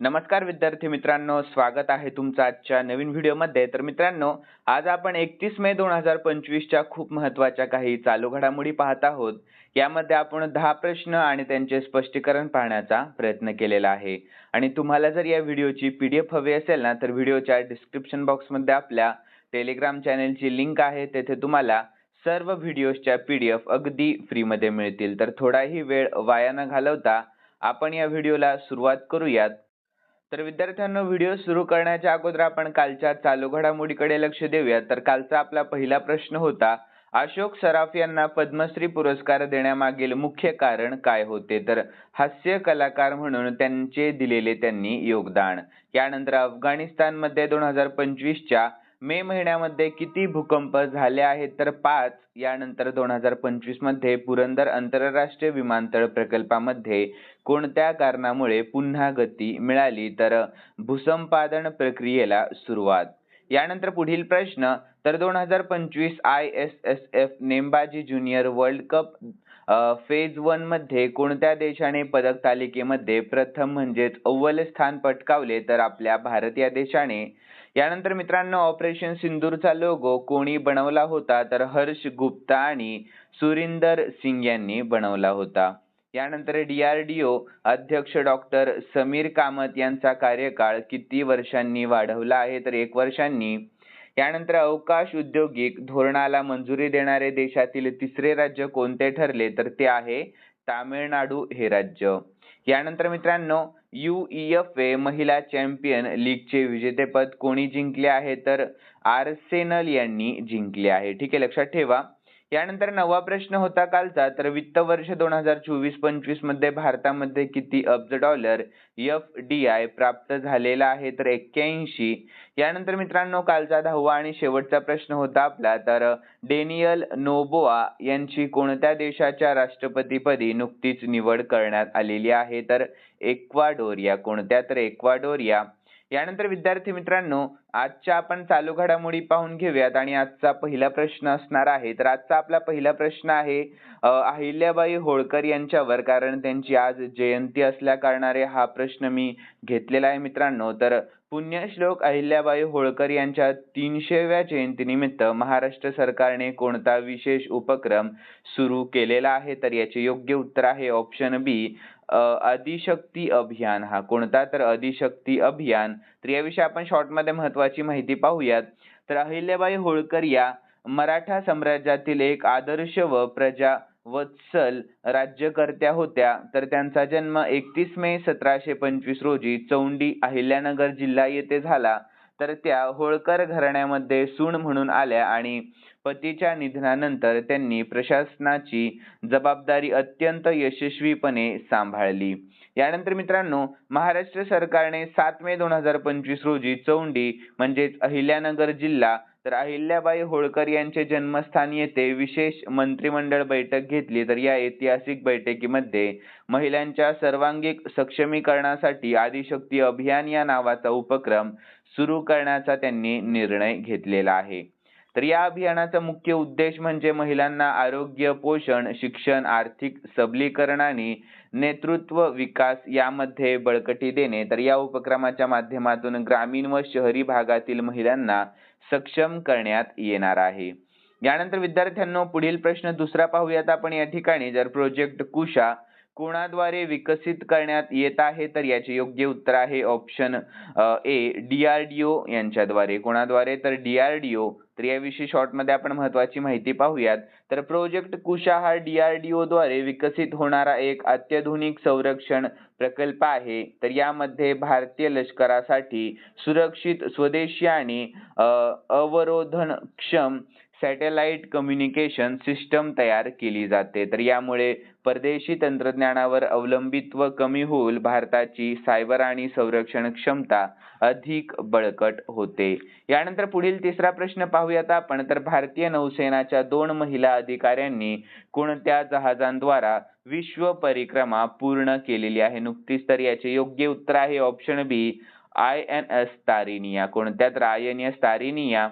नमस्कार विद्यार्थी मित्रांनो स्वागत आहे तुमचं आजच्या नवीन व्हिडिओमध्ये. तर मित्रांनो आज आपण एकतीस मे दोन हजार पंचवीसच्या खूप महत्त्वाच्या काही चालू घडामोडी पाहत आहोत. यामध्ये आपण दहा प्रश्न आणि त्यांचे स्पष्टीकरण पाहण्याचा प्रयत्न केलेला आहे. आणि तुम्हाला जर या व्हिडिओची पी डी एफ हवी असेल ना तर व्हिडिओच्या डिस्क्रिप्शन बॉक्समध्ये आपल्या टेलिग्राम चॅनेलची लिंक आहे. तेथे तुम्हाला सर्व व्हिडिओजच्या पी डी एफ अगदी फ्रीमध्ये मिळतील. तर थोडाही वेळ वाया न घालवता आपण या व्हिडिओला सुरुवात करूयात. तर विद्यार्थ्यांनो व्हिडिओ सुरू करण्याच्या अगोदर आपण कालच्या चालू घडामोडीकडे लक्ष देऊया. तर कालचा आपला पहिला प्रश्न होता अशोक सराफ यांना पद्मश्री पुरस्कार देण्यामागील मुख्य कारण काय होते? तर हास्य कलाकार म्हणून त्यांचे दिलेले त्यांनी योगदान. यानंतर अफगाणिस्तानमध्ये दोन हजार पंचवीसच्या मे महिन्यामध्ये किती भूकंप झाले आहेत तर पाच यानंतर दोन हजार पंचवीसमध्ये पुरंदर आंतरराष्ट्रीय विमानतळ प्रकल्पामध्ये कोणत्या कारणामुळे पुन्हा गती मिळाली तर भूसंपादन प्रक्रियेला सुरुवात. यानंतर पुढील प्रश्न तर दोन हजार पंचवीस आय एस एस एफ नेमबाजी ज्युनियर वर्ल्ड कप फेज वनमध्ये कोणत्या देशाने पदक तालिकेमध्ये प्रथम म्हणजेच अव्वल स्थान पटकावले तर आपल्या भारत या देशाने? यानंतर मित्रांनो ऑपरेशन सिंदूरचा लोगो कोणी बनवला होता? तर हर्ष गुप्ता आणि सुरिंदर सिंग यांनी बनवला होता. यानंतर डीआरडीओ अध्यक्ष डॉक्टर समीर कामत यांचा कार्यकाळ किती वर्षांनी वाढवला आहे? तर एक वर्षांनी. यानंतर अवकाश उद्योगिक धोरणाला मंजुरी देणारे देशातील तिसरे राज्य कोणते ठरले? तर ते आहे तामिळनाडू हे राज्य. यानंतर मित्रांनो ए महिला चॅम्पियन लीगचे विजेतेपद कोणी जिंकले आहे? तर आर्सेनल यांनी जिंकले आहे. ठीक आहे लक्षात ठेवा. यानंतर नवा प्रश्न होता कालचा तर वित्त वर्ष दोन हजार चोवीस पंचवीसमध्ये भारतामध्ये किती अब्ज डॉलर एफ डी आय प्राप्त झालेला आहे? तर एक्क्याऐंशी. यानंतर मित्रांनो कालचा दहावा आणि शेवटचा प्रश्न होता आपला तर डेनियल नोबोआ यांची कोणत्या देशाच्या राष्ट्रपतीपदी नुकतीच निवड करण्यात आलेली आहे? तर एक्वाडोरिया कोणत्या? तर एक्वाडोरिया यानंतर विद्यार्थी मित्रांनो आजच्या आपण चालू घडामोडी पाहून घेऊयात आणि आजचा पहिला प्रश्न असणार आहे. तर आजचा आपला पहिला प्रश्न आहे अहिल्याबाई होळकर यांच्यावर कारण त्यांची आज जयंती असल्या कारणाने हा प्रश्न मी घेतलेला आहे मित्रांनो. तर पुण्यश्लोक अहिल्याबाई होळकर यांच्या तीनशेव्या जयंतीनिमित्त महाराष्ट्र सरकारने कोणता विशेष उपक्रम सुरू केलेला आहे? तर याचे योग्य उत्तर आहे ऑप्शन बी अधिशक्ती अभियान. हा कोणता? तर अधिशक्ती अभियान. तर याविषयी आपण शॉर्टमध्ये महत्वाची माहिती पाहूयात. तर अहिल्याबाई होळकर या मराठा साम्राज्यातील एक आदर्श व प्रजा वत्सल राज्यकर्त्या होत्या. तर त्यांचा जन्म एकतीस मे सतराशे पंचवीस रोजी चौंडी अहिल्यानगर जिल्हा येथे झाला. तर त्या होळकर घराण्यामध्ये सून म्हणून आल्या आणि पतीच्या निधनानंतर त्यांनी प्रशासनाची जबाबदारी अत्यंत यशस्वीपणे सांभाळली. यानंतर मित्रांनो महाराष्ट्र सरकारने सात मे दोन हजार पंचवीस रोजी चौंडी म्हणजेच अहिल्यानगर जिल्हा तर अहिल्याबाई होळकर यांचे जन्मस्थान येथे विशेष मंत्रिमंडळ बैठक घेतली. तर या ऐतिहासिक बैठकीमध्ये महिलांच्या सर्वांगीण सक्षमीकरणासाठी आदिशक्ती अभियान या नावाचा उपक्रम सुरू करण्याचा त्यांनी निर्णय घेतलेला आहे. तर या अभियानाचा मुख्य उद्देश म्हणजे महिलांना आरोग्य पोषण शिक्षण आर्थिक सबलीकरण आणि नेतृत्व विकास यामध्ये बळकटी देणे. तर या उपक्रमाच्या माध्यमातून ग्रामीण व शहरी भागातील महिलांना सक्षम करण्यात येणार आहे. यानंतर विद्यार्थ्यांनो पुढील प्रश्न दुसरा पाहूयात आपण या ठिकाणी. जर प्रोजेक्ट कुशा कोणाद्वारे विकसित करण्यात येत आहे? तर याचे योग्य उत्तर आहे ऑप्शन ए डीआरडीओ यांच्याद्वारे. कोणाद्वारे? तर डीआरडीओ तर याविषयी मध्ये आपण महत्वाची माहिती पाहूयात. तर प्रोजेक्ट कुशा हा डीआरडीओ द्वारे विकसित होणारा एक अत्याधुनिक संरक्षण प्रकल्प आहे. तर यामध्ये भारतीय लष्करासाठी सुरक्षित स्वदेशी आणि अवरोधनक्षम सॅटेलाइट कम्युनिकेशन सिस्टम तयार केली जाते. तर यामुळे परदेशी तंत्रज्ञानावर अवलंबित्व कमी होऊन भारताची सायबर आणि संरक्षण क्षमता अधिक बळकट होते. यानंतर पुढील तिसरा प्रश्न पाहूयात आपण. तर भारतीय नौसेनाच्या दोन महिला अधिकाऱ्यांनी कोणत्या जहाजांद्वारा विश्व परिक्रमा पूर्ण केलेली आहे? नुकतीच तर याचे योग्य उत्तर आहे option B I N S तारिनिया कोणत्या तर आय एन एस तारिनिया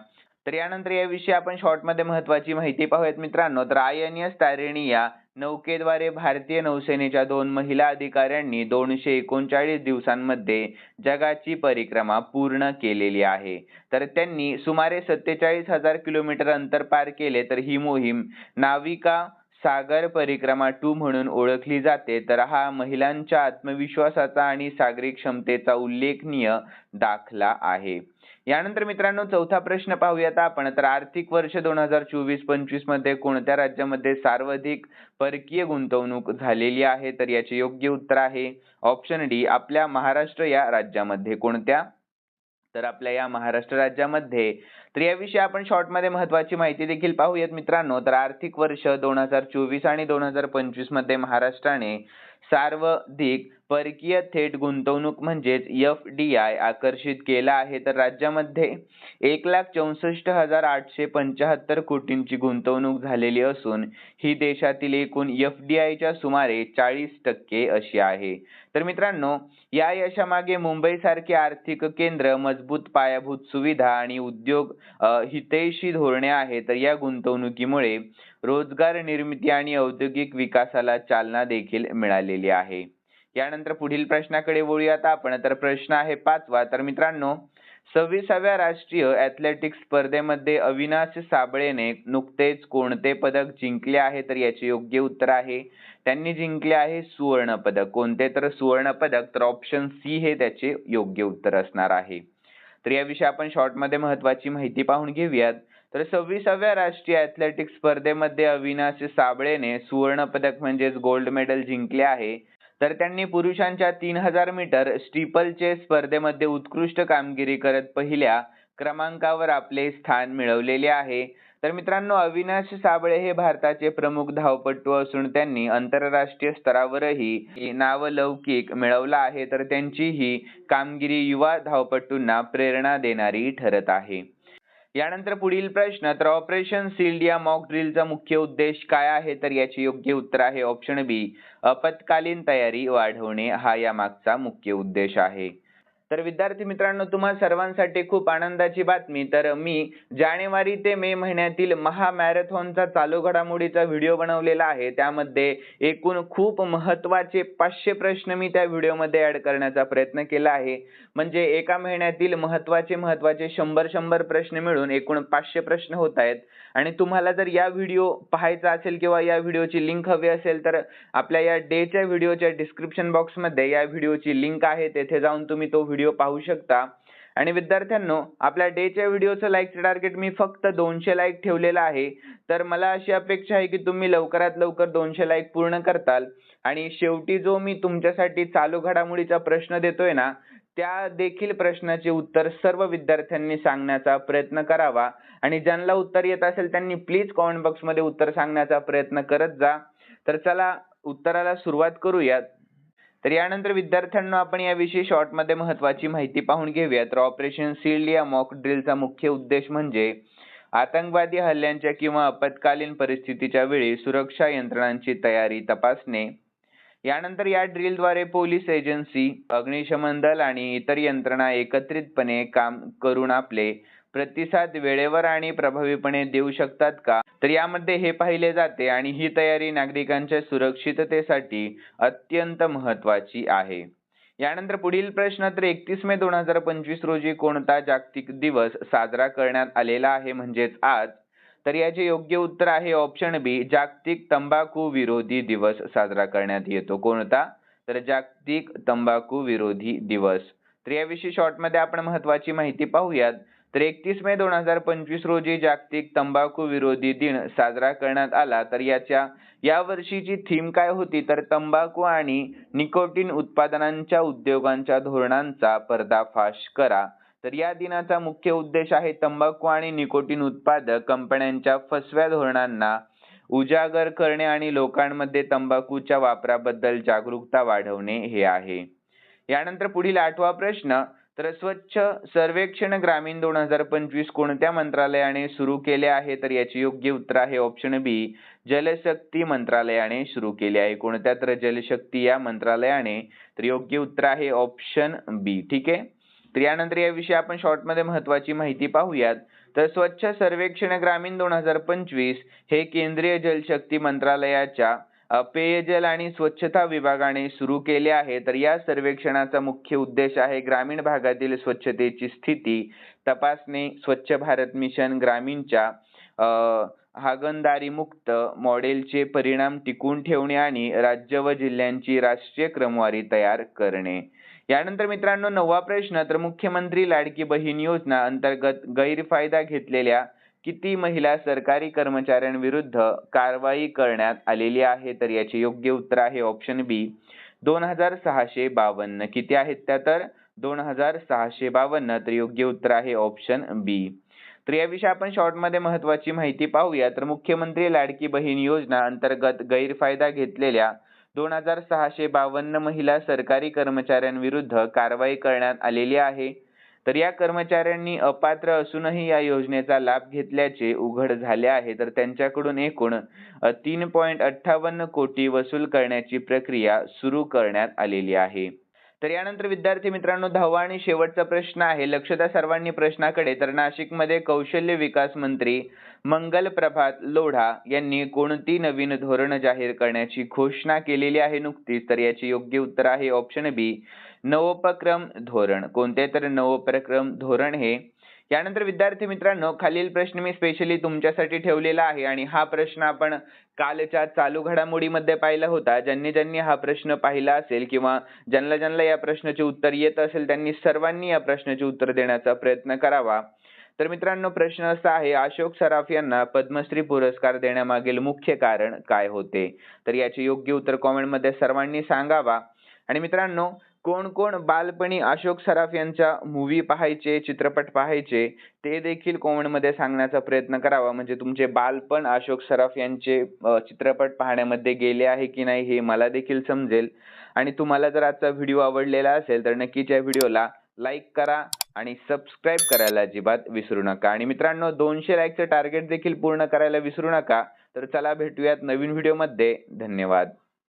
तर यानंतर याविषयी आपण शॉर्टमध्ये महत्वाची माहिती पाहूयात मित्रांनो. तर आय एन एस तारिणी या नौकेद्वारे भारतीय नौसेनेच्या दोन महिला अधिकाऱ्यांनी दोनशे एकोणचाळीस दिवसांमध्ये जगाची परिक्रमा पूर्ण केलेली आहे. तर त्यांनी सुमारे सत्तेचाळीस हजार किलोमीटर अंतर पार केले तर ही मोहीम नाविका सागर परिक्रमा टू म्हणून ओळखली जाते. तर हा महिलांच्या आत्मविश्वासाचा आणि सागरी क्षमतेचा उल्लेखनीय दाखला आहे. यानंतर मित्रांनो चौथा प्रश्न पाहूयात आपण. तर आर्थिक वर्ष दोन हजार चोवीस पंचवीसमध्ये कोणत्या राज्यामध्ये सर्वाधिक परकीय गुंतवणूक झालेली आहे? तर याचे योग्य उत्तर आहे ऑप्शन डी आपल्या महाराष्ट्र या राज्यामध्ये. कोणत्या? तर आपल्या या महाराष्ट्र राज्यामध्ये. तर याविषयी आपण शॉर्टमध्ये महत्वाची माहिती देखील पाहूयात मित्रांनो. तर आर्थिक वर्ष दोन हजार चोवीस आणि दोन हजार पंचवीसमध्ये महाराष्ट्राने सर्वाधिक परकीय थेट गुंतवणूक म्हणजेच एफ डी आय आकर्षित केला आहे. तर राज्यामध्ये एक लाख चौसष्ट हजार आठशे पंच्याहत्तर कोटींची गुंतवणूक झालेली असून ही देशातील एकूण एफ डी आयच्या सुमारे चाळीस टक्के अशी आहे. तर मित्रांनो या यशामागे मुंबईसारखे आर्थिक केंद्र मजबूत पायाभूत सुविधा आणि उद्योग हितैषी धोरणे आहेत. तर या गुंतवणुकीमुळे रोजगार निर्मिती आणि औद्योगिक विकासाला चालना देखील मिळालेली आहे. यानंतर पुढील प्रश्नाकडे वळूयात आपण. तर प्रश्न आहे पाचवा. तर मित्रांनो सव्वीसाव्या राष्ट्रीय ॲथलेटिक्स स्पर्धेमध्ये अविनाश साबळेने नुकतेच कोणते पदक जिंकले आहे? तर याचे योग्य उत्तर आहे त्यांनी जिंकले आहे सुवर्ण पदक. कोणते? तर सुवर्ण पदक तर ऑप्शन सी हे त्याचे योग्य उत्तर असणार आहे. तर याविषयी आपण शॉर्टमध्ये महत्त्वाची महत्वाची माहिती पाहून घेऊयात. तर सव्वीसाव्या राष्ट्रीय ॲथलेटिक्स स्पर्धेमध्ये अविनाश साबळेने सुवर्ण पदक म्हणजेच गोल्ड मेडल जिंकले आहे. तर त्यांनी पुरुषांच्या तीन हजार मीटर स्टीपलचे स्पर्धेमध्ये उत्कृष्ट कामगिरी करत पहिल्या क्रमांकावर आपले स्थान मिळवलेले आहे. तर मित्रांनो अविनाश साबळे हे भारताचे प्रमुख धावपटू असून त्यांनी आंतरराष्ट्रीय स्तरावरही नावलौकिक मिळवला आहे. तर त्यांची ही कामगिरी युवा धावपटूंना प्रेरणा देणारी ठरत आहे. यानंतर पुढील प्रश्न तर ऑपरेशन सील्ड या मॉक ड्रिलचा मुख्य उद्देश काय आहे? तर याचे योग्य उत्तर आहे ऑप्शन बी आपत्कालीन तयारी वाढवणे हा या मागचा मुख्य उद्देश आहे. तर विद्यार्थी मित्रांनो तुम्हा सर्वांसाठी खूप आनंदाची बातमी. तर मी जानेवारी ते मे महिन्यातील महामॅरेथॉनचा चालू घडामोडीचा व्हिडिओ बनवलेला आहे. त्यामध्ये एकूण खूप महत्त्वाचे पाचशे प्रश्न मी त्या व्हिडिओमध्ये ऍड करण्याचा प्रयत्न केला आहे. म्हणजे एका महिन्यातील महत्त्वाचे महत्त्वाचे शंभर शंभर प्रश्न मिळून एकूण पाचशे प्रश्न होत आहेत. आणि तुम्हाला जर या व्हिडिओ पाहायचा असेल किंवा या व्हिडिओची लिंक हवी असेल तर आपल्या या डेच्या व्हिडिओच्या डिस्क्रिप्शन बॉक्समध्ये या व्हिडिओची लिंक आहे. तेथे जाऊन तुम्ही तो व्हिडिओ पाहू शकता. आणि विद्यार्थ्यांनो आपल्या डेच्या व्हिडिओचं लाईकचं टार्गेट मी फक्त दोनशे लाईक ठेवलेलं आहे. तर मला अशी अपेक्षा आहे की तुम्ही लवकरात लवकर दोनशे लाईक पूर्ण करताल. आणि शेवटी जो मी तुमच्यासाठी चालू घडामोडीचा प्रश्न देतोय ना त्या देखील प्रश्नाचे उत्तर सर्व विद्यार्थ्यांनी सांगण्याचा प्रयत्न करावा. आणि ज्यांना उत्तर येत असेल त्यांनी प्लीज कॉमेंट बॉक्समध्ये उत्तर सांगण्याचा प्रयत्न करत जा. तर चला उत्तराला सुरुवात करूयात. तर यानंतर विद्यार्थ्यांना आपण याविषयी शॉर्टमध्ये महत्वाची माहिती पाहून घेऊया तर ऑपरेशन सील्ड या मॉक ड्रिलचा मुख्य उद्देश म्हणजे आतंकवादी हल्ल्यांच्या किंवा आपत्कालीन परिस्थितीच्या वेळी सुरक्षा यंत्रणांची तयारी तपासणे. यानंतर या ड्रिलद्वारे पोलीस एजन्सी अग्निशमन दल आणि इतर यंत्रणा एकत्रितपणे काम करून आपले प्रतिसाद वेळेवर आणि प्रभावीपणे देऊ शकतात का? तर यामध्ये हे पाहिले जाते आणि ही तयारी नागरिकांच्या सुरक्षिततेसाठी अत्यंत महत्वाची आहे. यानंतर पुढील प्रश्न तर एकतीस मे दोन हजार पंचवीस रोजी कोणता जागतिक दिवस साजरा करण्यात आलेला आहे म्हणजेच आज? तर याचे योग्य उत्तर आहे ऑप्शन बी जागतिक तंबाखू विरोधी दिवस साजरा करण्यात येतो. कोणता? तर जागतिक तंबाखू विरोधी दिवस. तर याविषयी शॉर्टमध्ये आपण महत्वाची माहिती पाहूयात. तर एकतीस मे दोन हजार पंचवीस रोजी जागतिक तंबाखू विरोधी दिन साजरा करण्यात आला. तर याच्या या वर्षीची थीम काय होती? तर तंबाखू आणि निकोटीन उत्पादनांच्या उद्योगांच्या धोरणांचा पर्दाफाश करा. तर या दिनाचा मुख्य उद्देश आहे तंबाखू आणि निकोटीन उत्पादक कंपन्यांच्या फसव्या धोरणांना उजागर करणे आणि लोकांमध्ये तंबाखूच्या वापराबद्दल जागरूकता वाढवणे हे आहे. यानंतर पुढील आठवा प्रश्न तर स्वच्छ सर्वेक्षण ग्रामीण दोन हजार पंचवीस कोणत्या मंत्रालयाने सुरू केले आहे? तर याचे योग्य उत्तर आहे ऑप्शन बी जलशक्ती मंत्रालयाने सुरू केले आहे. कोणत्या तर जलशक्ती या मंत्रालयाने? तर योग्य उत्तर आहे ऑप्शन बी ठीक आहे? तर यानंतर याविषयी आपण शॉर्टमध्ये महत्वाची माहिती पाहूयात. तर स्वच्छ सर्वेक्षण ग्रामीण दोन हजार पंचवीस हे केंद्रीय जलशक्ती मंत्रालयाच्या पेयजल आणि स्वच्छता विभागाने सुरू केले आहे. तर या सर्वेक्षणाचा मुख्य उद्देश आहे ग्रामीण भागातील स्वच्छतेची स्थिती तपासणे स्वच्छ भारत मिशन ग्रामीणच्या हागणदारी मुक्त मॉडेलचे परिणाम टिकवून ठेवणे आणि राज्य व जिल्ह्यांची राष्ट्रीय क्रमवारी तयार करणे. यानंतर मित्रांनो नववा प्रश्न तर मुख्यमंत्री लाडकी बहीण योजना अंतर्गत गैरफायदा घेतलेल्या किती महिला सरकारी कर्मचाऱ्यांविरुद्ध कारवाई करण्यात आलेली आहे? तर याचे योग्य उत्तर आहे ऑप्शन बी दोन हजार सहाशे बावन्न. किती आहेत त्या तर? दोन हजार सहाशे बावन्न. तर योग्य उत्तर आहे ऑप्शन बी तर याविषयी आपण शॉर्टमध्ये महत्वाची माहिती पाहूया. तर मुख्यमंत्री लाडकी बहीण योजना अंतर्गत गैरफायदा घेतलेल्या दोन हजार सहाशे बावन्न महिला सरकारी कर्मचाऱ्यांविरुद्ध कारवाई करण्यात आलेली आहे. तर या कर्मचाऱ्यांनी अपात्र असूनही या योजनेचा लाभ घेतल्याचे उघड झाले आहे. तर त्यांच्याकडून एकूण तीन पॉईंट अठ्ठावन्न कोटी वसूल करण्याची प्रक्रिया सुरू करण्यात आलेली आहे. तर यानंतर विद्यार्थी मित्रांनो दहावा आणि शेवटचा प्रश्न आहे. लक्ष द्या सर्वांनी प्रश्नाकडे. तर नाशिकमध्ये कौशल्य विकास मंत्री मंगल प्रभात लोढा यांनी कोणती नवीन धोरण जाहीर करण्याची घोषणा केलेली आहे नुकतीच? तर याचे योग्य उत्तर आहे ऑप्शन बी नवोपक्रम धोरण. कोणते तर नवोपक्रम धोरण हे. यानंतर विद्यार्थी मित्रांनो खालील प्रश्न मी स्पेशली तुमच्यासाठी ठेवलेला आहे आणि हा प्रश्न आपण कालच्या चालू घडामोडीमध्ये पाहिला होता. ज्यांनी ज्यांनी हा प्रश्न पाहिला असेल किंवा ज्यांना ज्यांना या प्रश्नाचे उत्तर येत असेल त्यांनी सर्वांनी या प्रश्नाचे उत्तर देण्याचा प्रयत्न करावा. तर मित्रांनो प्रश्न असा आहे अशोक सराफ यांना पद्मश्री पुरस्कार देण्यामागील मुख्य कारण काय होते? तर याचे योग्य उत्तर कॉमेंटमध्ये सर्वांनी सांगावा. आणि मित्रांनो कोण कोण बालपणी अशोक सराफ यांच्या मूवी पाहायचे चित्रपट पाहायचे ते देखील comment मध्ये सांगण्याचा प्रयत्न करावा. म्हणजे तुमचे बालपण अशोक सराफ यांचे चित्रपट पाहण्यामध्ये गेले आहे की नाही हे मला देखील समजेल. आणि तुम्हाला जर आजचा व्हिडिओ आवडलेला असेल तर नक्कीच या व्हिडिओला लाईक करा आणि सबस्क्राईब करायला अजिबात विसरू नका. आणि मित्रांनो दोनशे लाईकचं टार्गेट देखील पूर्ण करायला विसरू नका. तर चला भेटूयात नवीन व्हिडिओमध्ये धन्यवाद.